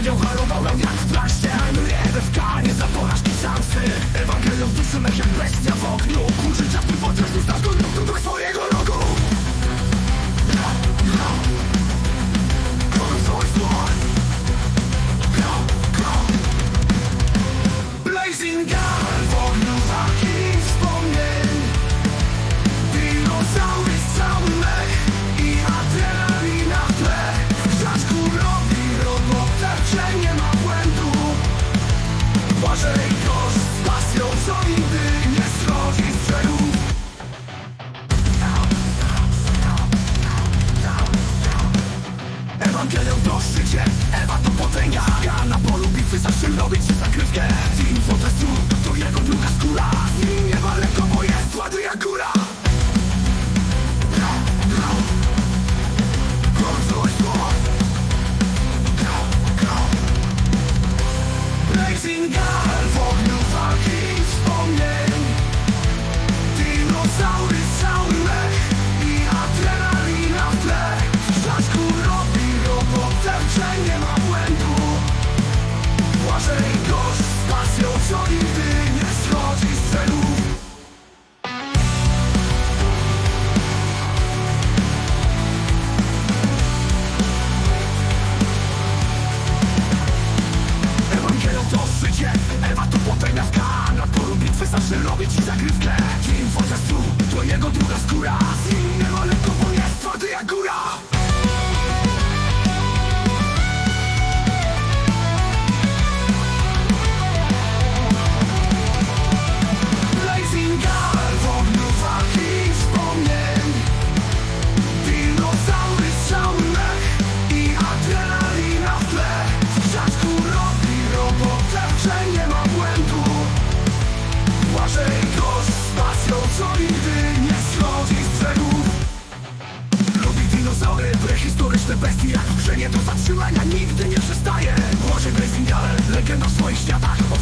Wiedział, chorowałem jak w plaście Hajnuję nie za porażki sam syk Ewangelią duszy jak bez She loved scratch historyczne bestie jak nie do zatrzymania Nigdy nie przestaje. Może Gryffindor, legenda w swoich światach Od